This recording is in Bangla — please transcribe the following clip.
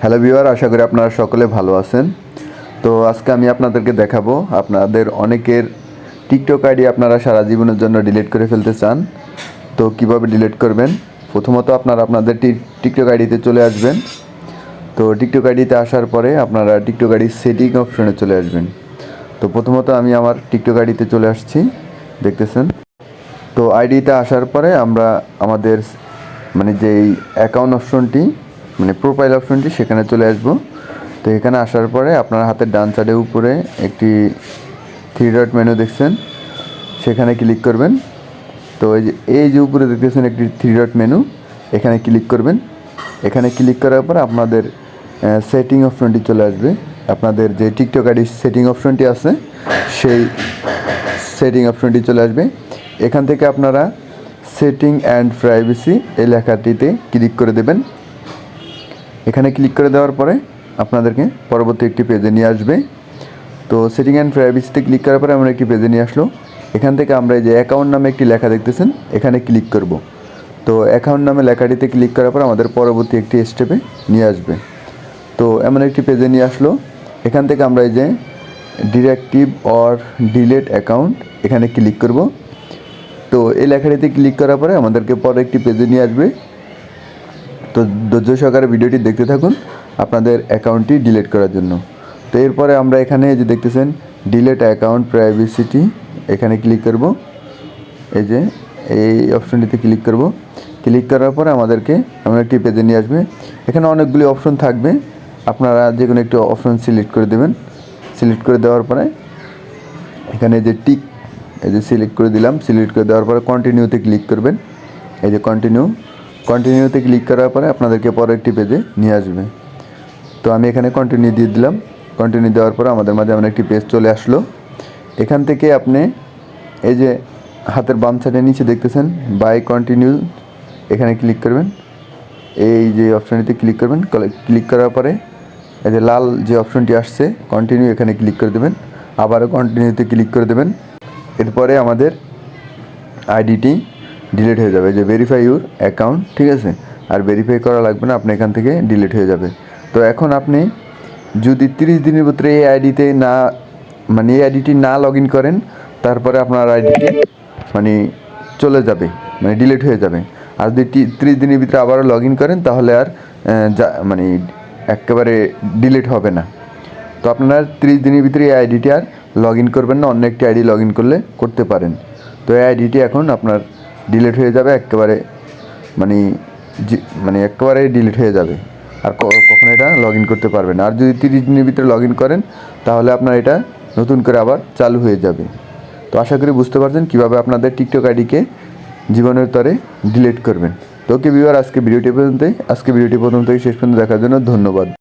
হ্যালো ভিউয়ার আশা করি আপনারা সকলে ভালো আছেন। তো আজকে আমি আপনাদেরকে দেখাবো, আপনাদের অনেকের টিকটক আইডি আপনারা সারা জীবনের জন্য ডিলিট করে ফেলতে চান। তো কীভাবে ডিলিট করবেন? প্রথমত আপনারা আপনাদের টিকটক আইডিতে চলে আসবেন। তো টিকটক আইডিতে আসার পরে আপনারা টিকটক আইডির সেটিং অপশনে চলে আসবেন। তো প্রথমত আমি আমার টিকটক আইডিতে চলে আসছি, দেখতেছেন। তো আইডিতে আসার পরে আমরা আমাদের মানে যেই অ্যাকাউন্ট অপশনটি মানে প্রোফাইল অপশনটি সেখানে চলে আসব। তো এখানে আসার পরে আপনার হাতের ডান সাইডের উপরে একটি থ্রি ডট মেনু দেখছেন, সেখানে ক্লিক করবেন। তো এই যে এই যে উপরে দেখতেছেন একটি থ্রি ডট মেনু এখানে ক্লিক করবেন। এখানে ক্লিক করার পর আপনাদের সেটিং অপশনটি চলে আসবে। আপনাদের যে টিকটক আইডির সেটিং অপশনটি আছে, সেই সেটিং অপশনটি চলে আসবে। এখান থেকে আপনারা সেটিং অ্যান্ড প্রাইভেসি এই লেখাটিতে ক্লিক করে দেবেন। এখানে ক্লিক করে দেওয়ার পরে আপনাদেরকে পরবর্তী একটি পেজে নিয়ে আসবে। তো সেটিং অ্যান্ড প্রাইভেসিতে ক্লিক করার পরে আমরা একটি পেজে নিয়ে আসলো। এখান থেকে আমরা এই যে অ্যাকাউন্ট নামে একটি লেখা দেখতেছেন, এখানে ক্লিক করব। তো অ্যাকাউন্ট নামে লেখাটিতে ক্লিক করার পর আমাদের পরবর্তী একটি স্টেপে নিয়ে আসবে। তো এমন একটি পেজে নিয়ে আসলো। এখান থেকে আমরা এই যে ডিরেক্টিভ অর ডিলেট অ্যাকাউন্ট এখানে ক্লিক করব। তো এই লেখাটিতে ক্লিক করার পরে আমাদেরকে পরে একটি পেজে নিয়ে আসবে। তো ধৈর্য সহকারে ভিডিওটি দেখতে থাকুন, আপনাদের অ্যাকাউন্টটি ডিলিট করার জন্য। তো এরপরে আমরা এখানে যে দেখতেছেন ডিলেট অ্যাকাউন্ট প্রাইভেসিটি এখানে ক্লিক করব। এই যে, এই অপশনটিতে ক্লিক করব। ক্লিক করার পরে আমাদেরকে এমন একটি পেজে নিয়ে আসবে। এখানে অনেকগুলি অপশন থাকবে। আপনারা যে কোনো একটি অপশন সিলেক্ট করে দেবেন। সিলেক্ট করে দেওয়ার পরে এখানে যে টিক এই যে সিলেক্ট করে দিলাম। সিলেক্ট করে দেওয়ার পরে কন্টিনিউতে ক্লিক করবেন। এই যে কন্টিনিউ কন্টিনিউতে ক্লিক করার পরে আপনাদেরকে পরে একটি পেজে নিয়ে আসবে। তো আমি এখানে কন্টিনিউ দিয়ে দিলাম। কন্টিনিউ দেওয়ার পরে আমাদের মাঝে এমন একটি পেজ চলে আসলো। এখান থেকে আপনি এই যে হাতের বাম সাইডের নিচে দেখতেছেন বাই কন্টিনিউ এখানে ক্লিক করবেন। এই যে অপশনটিতে ক্লিক করবেন। ক্লিক করার পরে এই যে লাল যে অপশনটি আসছে কন্টিনিউ এখানে ক্লিক করে দেবেন। আবারও কন্টিনিউতে ক্লিক করে দেবেন। এরপরে আমাদের আইডিটি ডিলিট হয়ে যাবে। যে ভেরিফাই ইউর অ্যাকাউন্ট ঠিক আছে? আর ভেরিফাই করা লাগবে না, আপনি এখান থেকে ডিলিট হয়ে যাবে। তো এখন আপনি যদি তিরিশ দিনের ভিতরে এই আইডিতে না মানে এই আইডিটি না লগ ইন করেন, তারপরে আপনার আইডিটি মানে চলে যাবে মানে ডিলিট হয়ে যাবে। আর যদি তিরিশ দিনের ভিতরে আবারও লগ ইন করেন, তাহলে আর যা মানে একেবারে ডিলিট হবে না। তো আপনারা তিরিশ দিনের ভিতরে এই আইডিটি আর লগ ইন করবেন না, অন্য একটি আইডি লগ ইন করলে করতে পারেন। তো এই আইডিটি এখন আপনার ডিলিট হয়ে যাবে, একেবারে মানে মানে একেবারে ডিলিট হয়ে যাবে। আর ক- কখনো এটা লগ ইন করতে পারবেন আর যদি তিরিশ দিনের ভিতরে লগ ইন করেন, তাহলে আপনার এটা নতুন করে আবার চালু হয়ে যাবে। তো আশা করি বুঝতে পারছেন কীভাবে আপনাদের টিকটক আইডিকে জীবনের তরে ডিলিট করবেন। তো ওকে ভিউয়ার আজকে ভিডিওটি পর্যন্তই। আজকে ভিডিওটি প্রথম থেকে শেষ পর্যন্ত দেখার জন্য ধন্যবাদ।